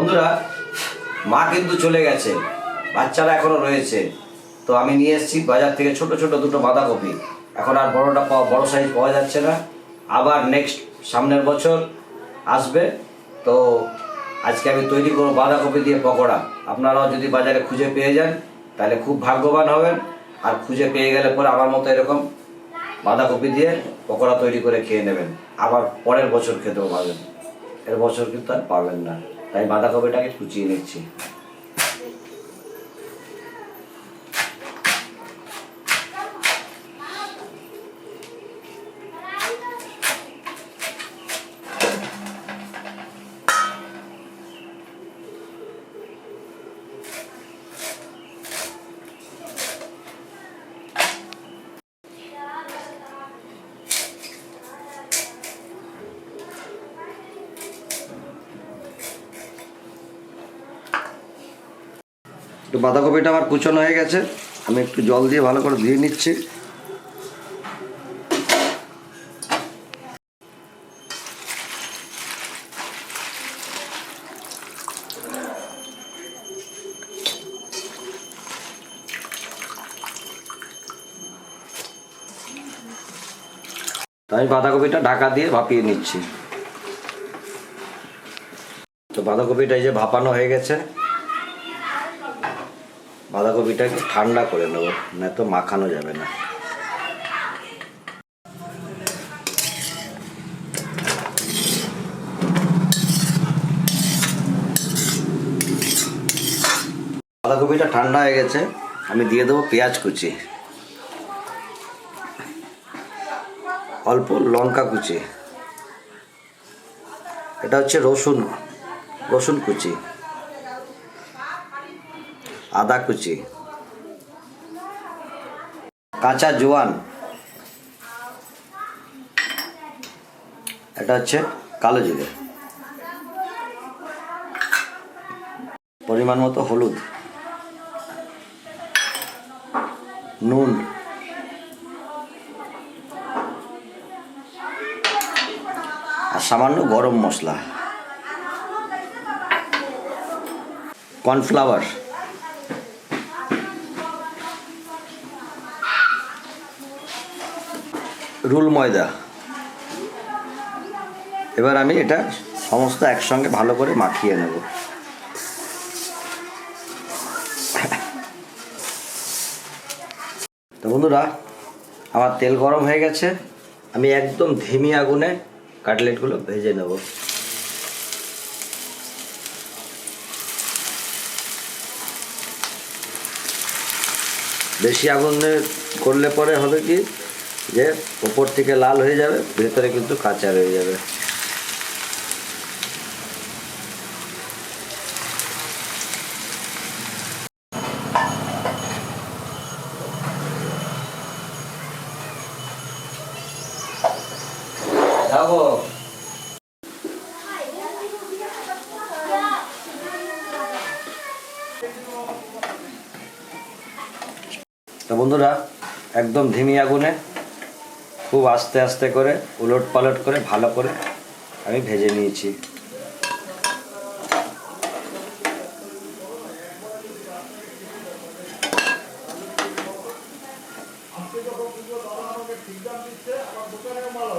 বন্ধুরা, মা কিন্তু চলে গেছে, বাচ্চারা এখনও রয়েছে। তো আমি নিয়ে এসেছি বাজার থেকে ছোট ছোট দুটো বাঁধাকপি। এখন আর বড়টা পাওয়া বড় সাইজ পাওয়া যাচ্ছে না। আবার নেক্সট সামনের বছর আসবে। তো আজকে আমি তৈরি করব বাঁধাকপি দিয়ে পকোড়া। আপনারাও যদি বাজারে খুঁজে পেয়ে যান, তাহলে খুব ভাগ্যবান হবেন। আর খুঁজে পেয়ে গেলে পরে আমার মতো এরকম বাঁধাকপি দিয়ে পকোড়া তৈরি করে খেয়ে নেবেন। আবার পরের বছর খেতেও পারবেন। এর বছর কিন্তু আর পাবেন না। তাই বাঁধাকপিটাকে কুচিয়ে নিচ্ছি। একটু বাঁধাকপিটা আমার কুচনো হয়ে গেছে। আমি একটু জল দিয়ে ভালো করে ধুয়ে নিচ্ছি। আমি বাঁধাকপিটা ঢাকা দিয়ে ভাপিয়ে নিচ্ছি। তো বাঁধাকপিটা এই যে ভাপানো হয়ে গেছে। বাঁধাকপিটাকে ঠান্ডা করে নেব, না তো মাখানো যাবে না। বাঁধাকপিটা ঠান্ডা হয়ে গেছে, আমি দিয়ে দেবো পেঁয়াজ কুচি। অল্প লঙ্কা কুচি। এটা হচ্ছে রসুন রসুন কুচি। আদা কুচি। কাঁচা জোয়ান। এটা হচ্ছে কালো জিরে। পরিমাণ মতো হলুদ। নুন। আর সামান্য গরম মশলা। কর্নফ্লাওয়ার। রুল ময়দা। এবার আমি এটা সমস্ত একসঙ্গে ভালো করে মাখিয়ে নেব। তো বন্ধুরা, আমার তেল গরম হয়ে গেছে। আমি একদম ধিমি আগুনে কাটলেটগুলো ভেজে নেব। বেশি আগুনে করলে পরে হবে কি? যে ওপর থেকে লাল হয়ে যাবে ভেতরে কিন্তু কাঁচা রয়ে যাবে। তো বন্ধুরা একদম ধিমি আগুনে খুব আস্তে আস্তে করে, উলট পালট করে, ভালো করে আমি ভেজে নিয়েছি। ঠিক আমার দোকানে মাল